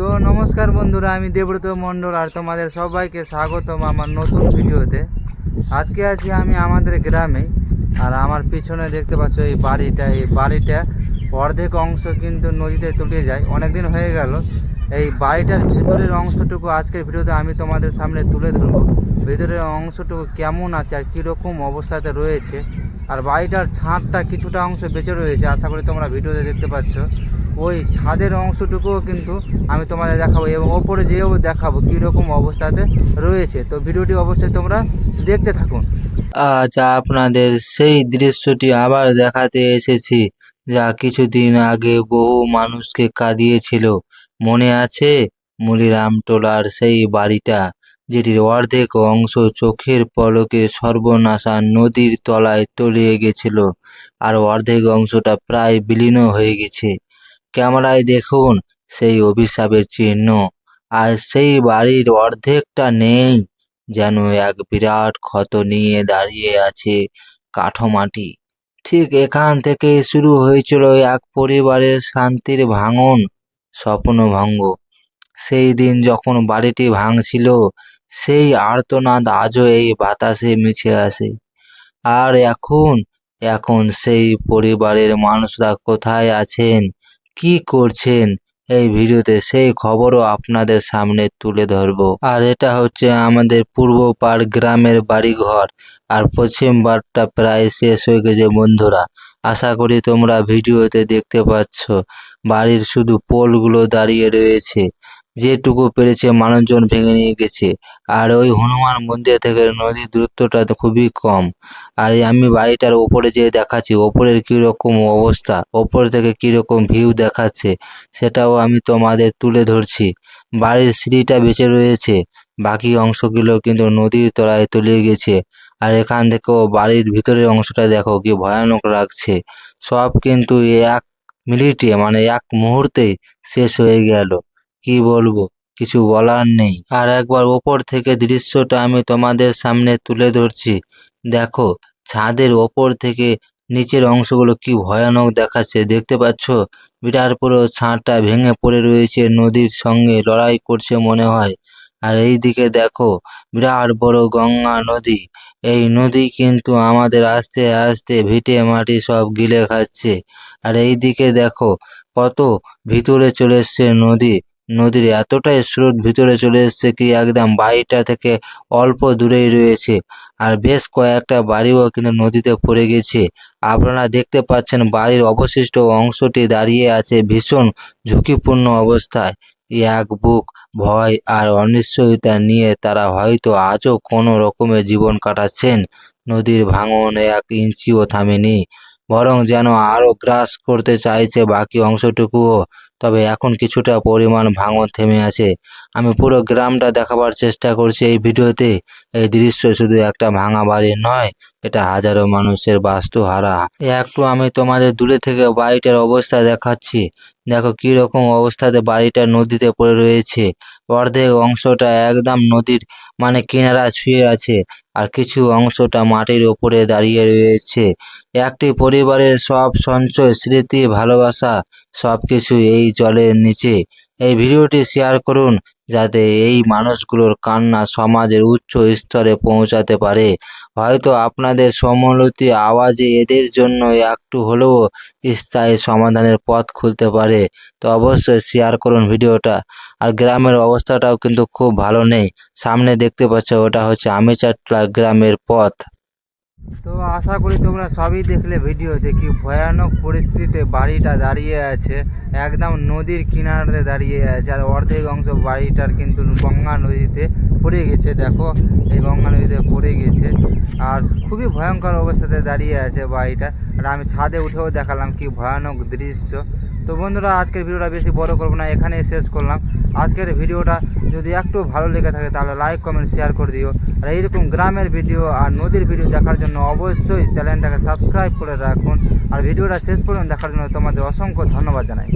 তো নমস্কার বন্ধুরা, আমি দেবব্রত মণ্ডল আর তোমাদের সবাইকে স্বাগতম আমার নতুন ভিডিওতে। আজকে আছি আমি আমাদের গ্রামে, আর আমার পিছনে দেখতে পাচ্ছ এই বাড়িটা। এই বাড়িটা অর্ধেক অংশ কিন্তু নদীতে তলিয়ে যায়। অনেক দিন হয়ে গেল। এই বাড়িটার ভিতরের অংশটুকু আজকের ভিডিওতে আমি তোমাদের সামনে তুলে ধরবো। ভিতরের অংশটুকু কেমন আছে আর কীরকম অবস্থাতে রয়েছে? আর বাড়িটার ছাদটা কিছুটা অংশ বেঁচে রয়েছে, আশা করি তোমরা ভিডিওতে দেখতে পাচ্ছ। ওই ছাদের অংশটুকুও কিন্তু আমি তোমাদের দেখাবো এবং ওপরে যেও দেখাবো কীরকম অবস্থাতে রয়েছে। তো ভিডিওটি অবশ্যই তোমরা দেখতে থাকুন আজ আপনাদের সেই দৃশ্যটি আবার দেখাতে এসেছি, যা কিছুদিন আগে বহু মানুষকে কাঁদিয়েছিল। মনে আছে মুলিরামটোলার সেই বাড়িটা? যেটির অর্ধেক অংশ চোখের পলকে সর্বনাশা নদীর তলায় তলিয়ে গেছিল, আর অর্ধেক অংশটা প্রায় বিলীন হয়ে গেছে। ক্যামেরায় দেখুন সেই অভিশাপের চিহ্ন, আর সেই বাড়ির অর্ধেকটা নেই যেন এক বিরাট ক্ষত নিয়ে দাঁড়িয়ে আছে কাঠমাটি। ঠিক এখান থেকে শুরু হয়েছিল এক পরিবারের শান্তির ভাঙন, স্বপ্নভঙ্গ। সেই দিন যখন বাড়িটি ভাঙছিল সেই আর্তনাদ আজও এই বাতাসে মিছে আসে আর এখন এখন সেই পরিবারের মানুষরা কোথায় আছেন? কি করছেন? এই ভিডিওতে সেই খবরও আপনাদের সামনে তুলে ধরবো। আর এটা হচ্ছে আমাদের পূর্ব পাড় গ্রামের বাড়িঘর। আর পশ্চিম পাড়টা প্রায় শেষ হয়ে গেছে, বন্ধুরা। আশা করি তোমরা ভিডিওতে দেখতে পাচ্ছ। বাড়ির শুধু পোলগুলো দাঁড়িয়ে রয়েছে। যেটুকু পেরেছে মানুষজন ভেঙে নিয়ে গেছে। আর ওই হনুমান মন্দির থেকে নদীর দূরত্বটা খুবই কম। আর আমি বাড়িটার ওপরে যেয়ে দেখাচ্ছি, ওপরের কীরকম অবস্থা, ওপর থেকে কীরকম ভিউ দেখাচ্ছে, সেটাও আমি তোমাদের তুলে ধরছি। বাড়ির সিঁড়িটা বেঁচে রয়েছে, বাকি অংশগুলো কিন্তু নদীর তলায় তলিয়ে গেছে। আর এখান থেকেও বাড়ির ভিতরের অংশটা দেখো কি ভয়ানক লাগছে। সব কিন্তু এক মিনিটে মানে এক মুহূর্তেই শেষ হয়ে গেল। কি বলব? কিছু বলার নেই। আর একবার ওপর থেকে দৃশ্যটা আমি তোমাদের সামনে তুলে ধরছি। দেখো, ছাদের ওপর থেকে নিচের অংশগুলো কি ভয়ানক দেখাচ্ছে, দেখতে পাচ্ছ? বিরাট পুরো ছাদটা ভেঙে পড়ে রয়েছে, নদীর সঙ্গে লড়াই করছে মনে হয়। আর এই দিকে দেখো, বিরাট বড় গঙ্গা নদী। এই নদী কিন্তু আমাদের আস্তে আস্তে ভিটে মাটি সব গিলে খাচ্ছে। আর এই দিকে দেখো, কত ভিতরে চলে এসছে নদী। নদীর এতটাই স্রোত ভিতরে চলে এসছে কি একদম বাড়িটা থেকে অল্প দূরেই রয়েছে। আর বেশ কয়েকটা বাড়িও কিন্তু নদীতে পড়ে গেছে। আপনারা দেখতে পাচ্ছেন বাড়ির অবশিষ্ট অংশটি দাঁড়িয়ে আছে ভীষণ ঝুঁকিপূর্ণ অবস্থায়। এক বুক ভয় আর অনিশ্চয়তা নিয়ে তারা হয়তো আজও কোনো রকমের জীবন কাটাচ্ছেন। নদীর ভাঙন এক ইঞ্চিও থামেনি, বরং যেন আরও গ্রাস করতে চাইছে বাকি অংশটুকুও। তবে এখন কিছুটা পরিমাণ ভাঙন থেমে আছে। আমি পুরো গ্রামটা দেখাবার চেষ্টা করছি এই ভিডিওতে। এই দৃশ্য শুধু একটা ভাঙা বাড়ি নয়, এটা হাজারো মানুষের বাস্তু হারা একটু আমি তোমাদের দূরে থেকে বাড়িটার অবস্থা দেখাচ্ছি। দেখো কি রকম অবস্থাতে বাড়িটা নদীতে পড়ে রয়েছে। অর্ধেক অংশটা একদম নদীর মানে কিনারা ছুঁয়ে আছে আর কিছু অংশটা মাটির ওপরে দাঁড়িয়ে রয়েছে। একটি পরিবারের সব সঞ্চয়, স্মৃতি, ভালোবাসা সব কিছু এই জলের নিচে। এই ভিডিওটি শেয়ার করুন যাতে এই মানুষগুলোর কান্না সমাজের উচ্চ স্তরে পৌঁছাতে পারে। হয়তো আপনাদের সমলতি আওয়াজে এদের জন্য একটু হলেও স্থায়ী সমাধানের পথ খুলতে পারে, তো অবশ্যই শেয়ার করুন ভিডিওটা। আর গ্রামের অবস্থাটাও কিন্তু খুব ভালো নেই। সামনে দেখতে পাচ্ছ, ওটা হচ্ছে আমিচাটলা গ্রামের পথ। তো আশা করি তোমরা সবই দেখলে ভিডিও। দেখি ভয়ানক পরিস্থিতিতে বাড়িটা দাঁড়িয়ে আছে। একদম নদীর কিনারাতে দাঁড়িয়ে আছে। আর অর্ধেক অংশ বাড়িটার কিন্তু গঙ্গা নদীতে পড়ে গেছে, দেখো। এই গঙ্গা নদীতে পড়ে গেছে। আর খুবই ভয়ঙ্কর অবস্থাতে দাঁড়িয়ে আছে বাড়িটা। আর আমি ছাদে উঠেও দেখালাম কি ভয়ানক দৃশ্য। তো বন্ধুরা, আজকের ভিডিওটা বেশি বড় করব না, এখানেই শেষ করলাম। আজকের ভিডিওটা যদি একটু ভালো লেগে থাকে, তাহলে লাইক কমেন্ট শেয়ার করে দিও। আর এইরকম গ্রামের ভিডিও আর নদীর ভিডিও দেখার জন্য অবশ্যই চ্যানেলটাকে সাবস্ক্রাইব করে রাখুন। আর ভিডিওটা শেষ পর্যন্ত দেখার জন্য তোমাদের অসংখ্য ধন্যবাদ জানাই।